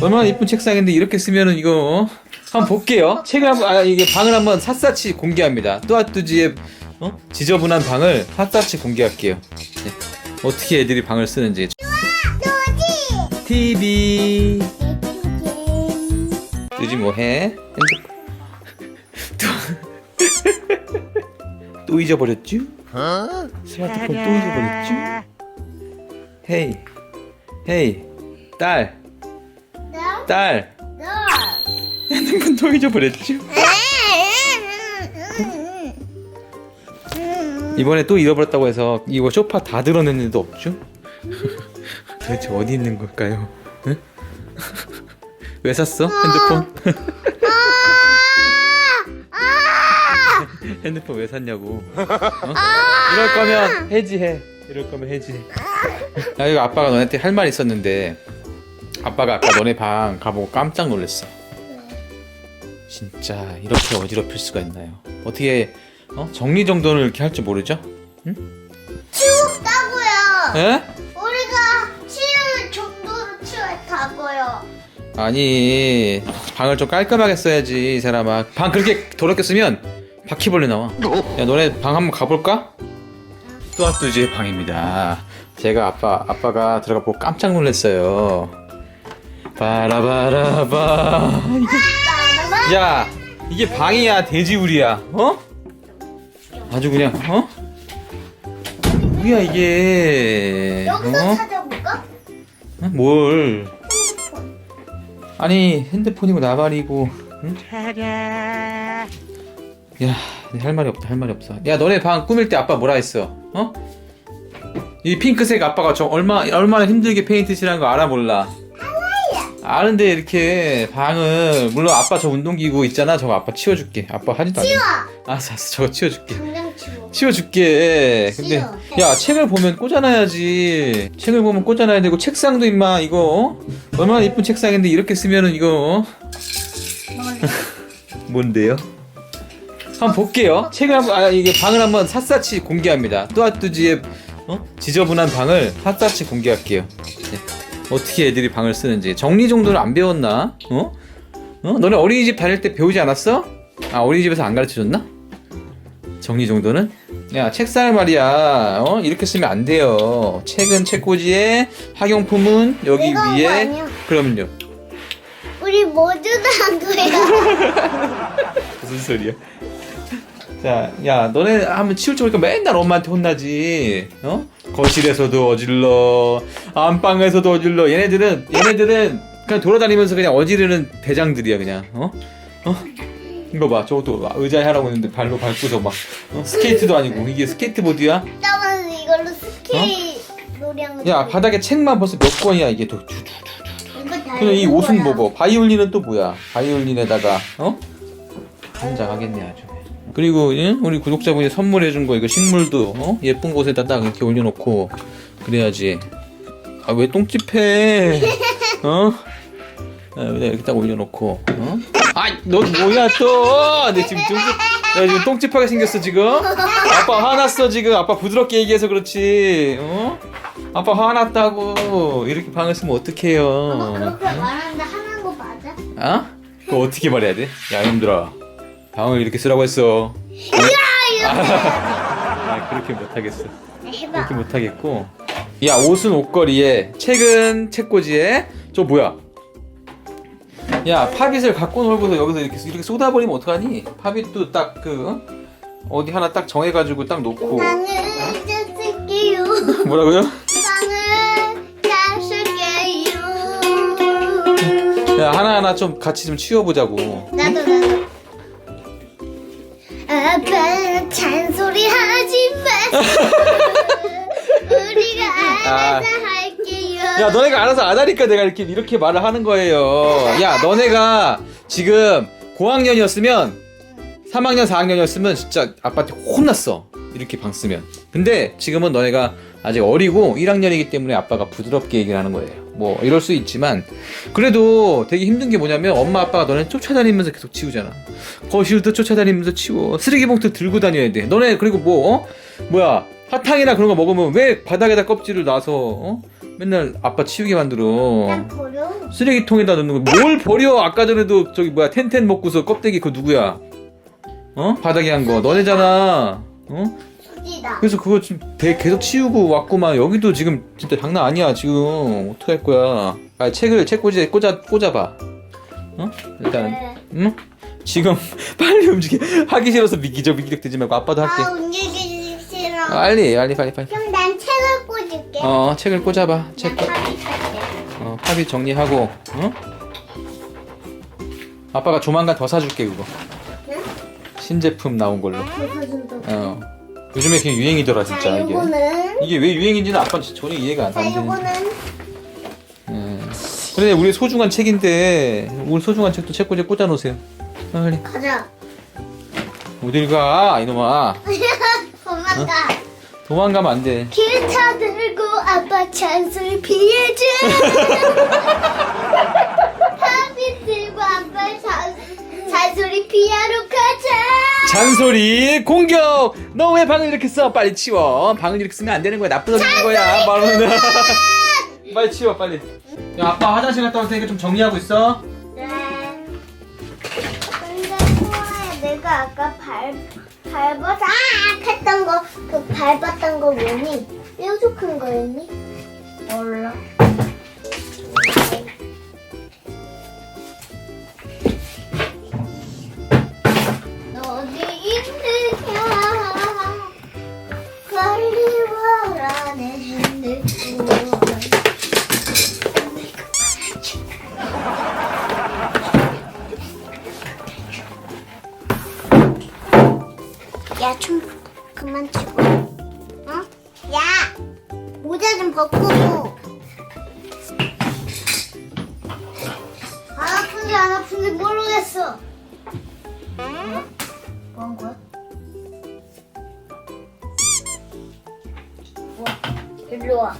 얼마나 이쁜 책상인데 이렇게 쓰면은 이거 어? 한번 볼게요. 책을 한번 아 이게 방을 한번 샅샅이 공개합니다. 또아뚜지의 어? 지저분한 방을 샅샅이 공개할게요. 네. 어떻게 애들이 방을 쓰는지. TV. 뚜지 뭐해? 또, 또 잊어버렸죠? 스마트폰 또 잊어버렸죠? 헤이, 헤이, 딸, 딸. 핸드폰 또 잊어버렸죠? 이번에 또 잃어버렸다고 해서 이거 소파 다 드러냈는데도 없죠? 도대체 어디 있는 걸까요? 응? 왜 샀어? 핸드폰? 핸드폰 왜 샀냐고? 어? 이럴 거면 해지해. 이럴 거면 해지해. 야 이거 아빠가 너네한테 할 말 있었는데 아빠가 아까 너네 방 가보고 깜짝 놀랐어. 진짜 이렇게 어지럽힐 수가 있나요? 어떻게 어? 정리정돈을 이렇게 할 줄 모르죠? 치웠다고요. 에? 우리가 치울 정도로 치웠다고요. 아니 방을 좀 깔끔하게 써야지 이 사람아 방 그렇게 더럽게 쓰면 바퀴벌레 나와 야 너네 방 한번 가볼까? 또아뚜지의 방입니다 제가 아빠 아빠가 들어가 보고 깜짝 놀랐어요 바라바라바 이게- 야 이게 방이야 돼지우리야 어? 아주 그냥 어? 뭐야 이게 여기서 어? 찾아볼까? 어? 뭘 아니 핸드폰이고 나발이고 응? 야할 말이 없다 할 말이 없어 야 너네 방 꾸밀 때 아빠 뭐라 했어 어? 이 핑크색 아빠가 저 얼마 얼마나 힘들게 페인트 칠한 거 알아 몰라 아는데 이렇게 방을 물론 아빠 저 운동기구 있잖아 저거 아빠 치워줄게 아빠 하지도 않아 치워. 알았어 알았어 저거 치워줄게 당장 치워. 치워줄게. 근데 치워. 야 책을 보면 꽂아놔야지. 책을 보면 꽂아놔야 되고 책상도 임마 이거 어? 얼마나 이쁜 책상인데 이렇게 쓰면은 이거 어? 뭔데요? 한번 볼게요. 책을 한번 아 이게 방을 한번 샅샅이 공개합니다. 또아뚜지의 어? 지저분한 방을 샅샅이 공개할게요. 네. 어떻게 애들이 방을 쓰는지 정리 정도는 안 배웠나? 어? 어? 너네 어린이집 다닐 때 배우지 않았어? 아 어린이집에서 안 가르쳐줬나? 정리 정도는? 야 책상을 말이야 어 이렇게 쓰면 안 돼요 책은 책꽂이에 학용품은 여기 내가 한 거 위에 아니야. 그럼요 우리 모두 다 한 거야. 무슨 소리야 자 야 너네 한번 치울 줄 모르니까 맨날 엄마한테 혼나지 어 거실에서도 어질러 안방에서도 어질러 얘네들은 얘네들은 그냥 돌아다니면서 그냥 어지르는 대장들이야 그냥 어 어? 이거 봐 저것도 봐. 의자에 하라고 했는데 발로 밟고서 막 어? 스케이트도 아니고 이게 스케이트보드야 나만 이걸로 스키 놀이한 거. 야 바닥에 책만 벌써 몇 권이야 이게 또 이거 다 그냥 이 읽은 옷은 거야. 뭐고 바이올린은 또 뭐야 바이올린에다가 어 한장하겠네 아주 그리고 응? 우리 구독자분이 선물해준 거 이거 식물도 어? 예쁜 곳에다 딱 이렇게 올려놓고 그래야지 아 왜 똥집해 어? 아, 여기다 이렇게 딱 올려놓고 어? 아너 뭐야 또내 지금 똥집 나 지금 똥집하게 생겼어 지금 아빠 화났어 지금 아빠 부드럽게 얘기해서 그렇지 어? 아빠 화났다고 이렇게 방을 쓰면 어떡해요 너 그렇게 말하는데 하는 거 맞아? 어? 그거 어떻게 말해야 돼? 야 이놈들아 방을 이렇게 쓰라고 했어 아 그렇게 못하겠어 해봐. 그렇게 못하겠고 야 옷은 옷걸이에 책은 책꽂이에 저 뭐야 야 팝잇을 갖고 놀고서 여기서 이렇게 이렇게 쏟아버리면 어떡하니 팝잇도 딱 그 어디 하나 딱 정해가지고 딱 놓고 이제 쓸게요. 뭐라고요? 방을 잘 쓸게요. 야 하나 하나 좀 같이 좀 치워보자고 나도 나도. 잔소리 하지 마세요. 우리가 아. 알아서 할게요. 야 너네가 알아서 안 하니까 내가 이렇게 이렇게 말을 하는 거예요. 야 너네가 지금 고학년이었으면 3학년 4학년이었으면 진짜 아빠한테 혼났어. 이렇게 방 쓰면. 근데 지금은 너네가 아직 어리고 1학년이기 때문에 아빠가 부드럽게 얘기를 하는 거예요. 뭐 이럴 수 있지만 그래도 되게 힘든 게 뭐냐면 엄마 아빠가 너네 쫓아다니면서 계속 치우잖아. 거실도 쫓아다니면서 치워. 쓰레기 봉투 들고 다녀야 돼. 너네 그리고 뭐 어? 뭐야 사탕이나 그런 거 먹으면 왜 바닥에다 껍질을 놔서 어? 맨날 아빠 치우게 만들어. 난 버려. 쓰레기통에다 넣는 거. 뭘 버려? 아까 전에도 저기 뭐야 텐텐 먹고서 껍데기 그거 누구야? 어? 바닥에 한 거. 너네잖아. 어? 수지다. 그래서 그거 지금 대- 계속 치우고 왔구만. 여기도 지금 진짜 장난 아니야 지금. 어떡할 거야? 아 책을 책 꽂아 꽂아 꽂아봐. 어? 일단 네. 응? 지금 빨리 움직여. 하기 싫어서 미기적 미기적 되지 말고 아빠도 할게. 아 움직이기 싫어. 빨리 빨리 빨리 빨리. 그럼 난 책을 꽂을게. 어 책을 꽂아봐. 책. 난 밥이 살게. 어 팝이 정리하고. 어? 아빠가 조만간 더 사줄게 그거. 응? 신제품 나온 걸로. 벗어준다. 어. 요즘에 그게 유행이더라 자, 진짜 이게. 요거는. 이게 왜 유행인지는 아빠는 진짜 전혀 이해가 안 자, 되는데. 요거는. 음. 그래 우리 소중한 책인데 우리 소중한 책도 책꽂이에 꽂아놓으세요. 빨리 가자. 어딜 가 이놈아. 도망가. 도망가면 안 돼. 기타 들고 아빠 찬술 피해줘. 합이 들고 아빠 찬, 찬술이 피하러 가자. 잔소리 공격. 너 왜 방을 이렇게 써? 빨리 치워. 방을 이렇게 쓰면 안 되는 거야. 나쁘다는 거야. 말하는 빨리 치워 빨리. 야 아빠 화장실 갔다 올 테니까 좀 정리하고 있어. 네. 근데 소아야 내가 아까 발 밟아서 아 했던 거 그 밟았던 거 뭐니? 뾰족한 거였니? 몰라. 어디 있느냐? 빨리 와라 내 핸드폰. 야, 좀 그만 치고. 어? 야! 모자 좀 벗고. 안 아픈지 안 아픈지 모르겠어. 뭐 일로 와!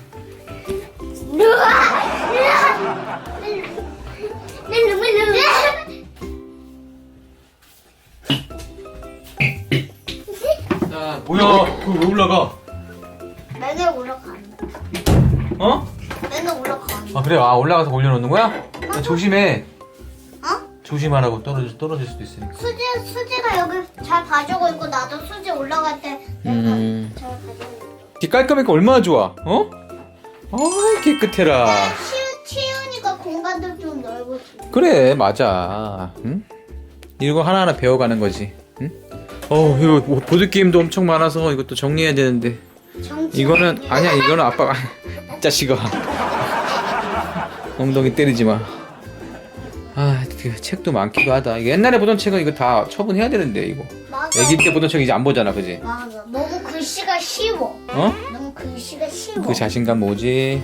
일로, 일로, 일로. 야 뭐야? 그거 왜 올라가? 맨날 올라가. 어? 맨날 올라가. 아 그래 아 올라가서 올려놓는 거야? 야, 조심해. 어? 조심하라고 떨어질 떨어질 수도 있으니까. 수지 수지가 여기 잘 봐주고 있고 나도 수지 올라갈 때 내가 음. 잘 봐주고. 이렇게 깔끔하니까 얼마나 좋아? 어? 아 깨끗해라. 치우 치우니까 공간도 좀 넓어지. 그래 맞아. 응? 이거 하나하나 배워가는 거지. 응? 어 이거 뭐 보드 게임도 엄청 많아서 이것도 정리해야 되는데 정치. 이거는 아니야 이거는 아빠가 자식아 엉덩이 때리지 마. 아, 그 책도 많기도 하다. 옛날에 보던 책은 이거 다 처분해야 되는데 이거. 맞아. 아기 때 보던 책 이제 안 보잖아, 그지? 맞아. 너무 글씨가 쉬워. 어? 너무 글씨가 쉬워. 그 자신감 뭐지?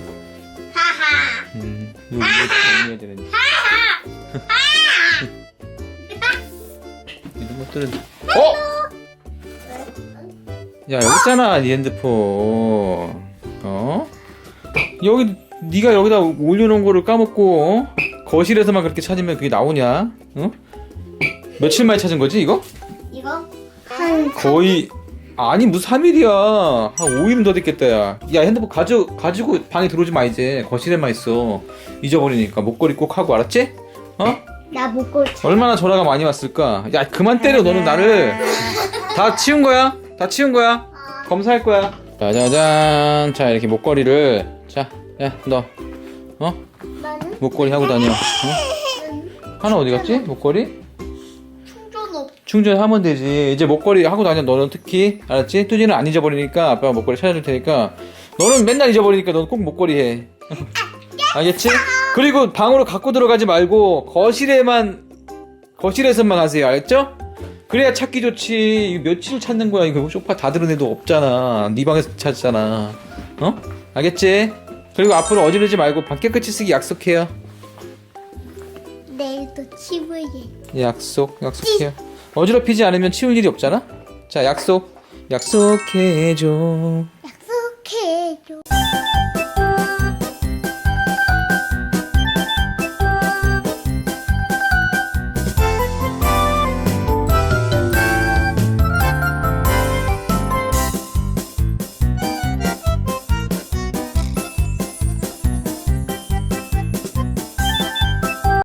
하하. 음, 이거 정리해야 되는데. 이런 것들은 어? 야 여기 있잖아 네 핸드폰 어? 여기 네가 여기다 올려놓은 거를 까먹고 어? 거실에서만 그렇게 찾으면 그게 나오냐? 어? 며칠 만에 찾은 거지? 이거 한 거의 아니 무슨 3일이야. 한 5일은 더 됐겠다 야. 야 핸드폰 가져, 가지고 방에 들어오지 마 이제. 거실에만 있어. 잊어버리니까 목걸이 꼭 하고 알았지? 어? 나 목걸이. 얼마나 전화가 많이 왔을까? 야 그만 때려 너는 나를. 다 치운 거야? 다 치운 거야? 검사할 거야? 짜자잔. 자 이렇게 목걸이를. 자야너. 어? 나는? 목걸이 하고 다녀. 어? 하나 어디 갔지? 목걸이? 충전. 충전하면 되지. 이제 목걸이 하고 다녀. 너는 특히 알았지? 뚜지는 안 잊어버리니까 아빠가 목걸이 찾아줄 테니까. 너는 맨날 잊어버리니까 너는 꼭 목걸이 해. 알겠지? 그리고 방으로 갖고 들어가지 말고 거실에만 거실에서만 하세요. 알겠죠? 그래야 찾기 좋지. 며칠 찾는 거야. 이거 소파 다 들은 애도 없잖아. 네 방에서 찾잖아. 어? 알겠지? 그리고 앞으로 어지르지 말고 방 깨끗이 쓰기 약속해요. 내일도 치부에. 약속, 약속해요. 어지럽히지 않으면 치울 일이 없잖아? 자, 약속. 약속해줘. 약속해줘.